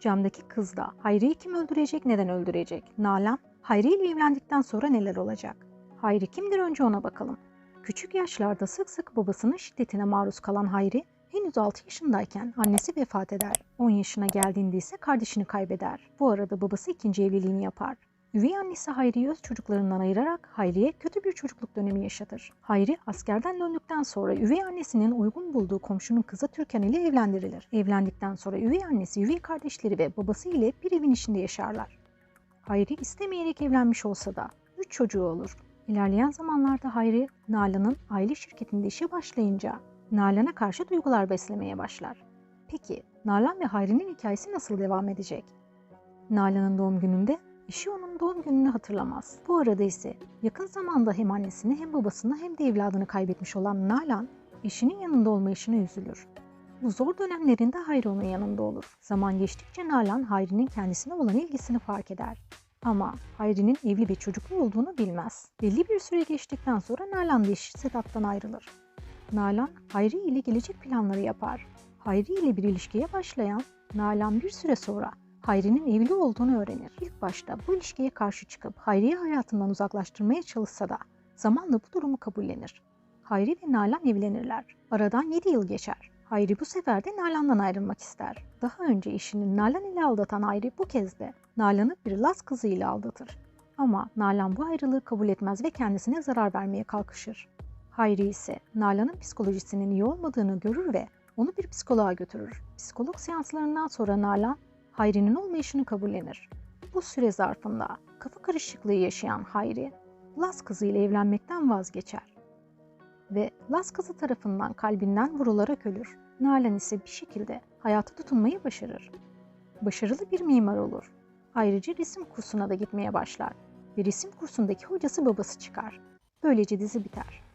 Camdaki kız da Hayri'yi kim öldürecek, neden öldürecek? Nalan, Hayri ile evlendikten sonra neler olacak? Hayri kimdir önce ona bakalım. Küçük yaşlarda sık sık babasının şiddetine maruz kalan Hayri, henüz 6 yaşındayken annesi vefat eder. 10 yaşına geldiğinde ise kardeşini kaybeder. Bu arada babası ikinci evliliğini yapar. Üvey annesi Hayri'yi öz çocuklarından ayırarak Hayri'ye kötü bir çocukluk dönemi yaşatır. Hayri askerden döndükten sonra üvey annesinin uygun bulduğu komşunun kızı Türkan ile evlendirilir. Evlendikten sonra üvey annesi, üvey kardeşleri ve babası ile bir evin içinde yaşarlar. Hayri istemeyerek evlenmiş olsa da 3 çocuğu olur. İlerleyen zamanlarda Hayri, Nalan'ın aile şirketinde işe başlayınca Nalan'a karşı duygular beslemeye başlar. Peki Nalan ve Hayri'nin hikayesi nasıl devam edecek? Nalan'ın doğum gününde eşi onun doğum gününü hatırlamaz. Bu arada ise yakın zamanda hem annesini hem babasını hem de evladını kaybetmiş olan Nalan, eşinin yanında olmayışına üzülür. Bu zor dönemlerinde Hayri onun yanında olur. Zaman geçtikçe Nalan Hayri'nin kendisine olan ilgisini fark eder. Ama Hayri'nin evli ve çocuklu olduğunu bilmez. Belli bir süre geçtikten sonra Nalan da eşi Sedat'tan ayrılır. Nalan, Hayri ile gelecek planları yapar. Hayri ile bir ilişkiye başlayan Nalan bir süre sonra Hayri'nin evli olduğunu öğrenir. İlk başta bu ilişkiye karşı çıkıp Hayri'yi hayatından uzaklaştırmaya çalışsa da zamanla bu durumu kabullenir. Hayri ve Nalan evlenirler. Aradan 7 yıl geçer. Hayri bu sefer de Nalan'dan ayrılmak ister. Daha önce eşinin Nalan ile aldatan Hayri bu kez de Nalan'ı bir Laz kızı ile aldatır. Ama Nalan bu ayrılığı kabul etmez ve kendisine zarar vermeye kalkışır. Hayri ise Nalan'ın psikolojisinin iyi olmadığını görür ve onu bir psikoloğa götürür. Psikolog seanslarından sonra Nalan, Hayri'nin olmayışını kabullenir. Bu süre zarfında kafa karışıklığı yaşayan Hayri, Laz kızı ile evlenmekten vazgeçer. Ve Laz kızı tarafından kalbinden vurularak ölür. Nalan ise bir şekilde hayata tutunmayı başarır. Başarılı bir mimar olur. Ayrıca resim kursuna da gitmeye başlar ve resim kursundaki hocası babası çıkar. Böylece dizi biter.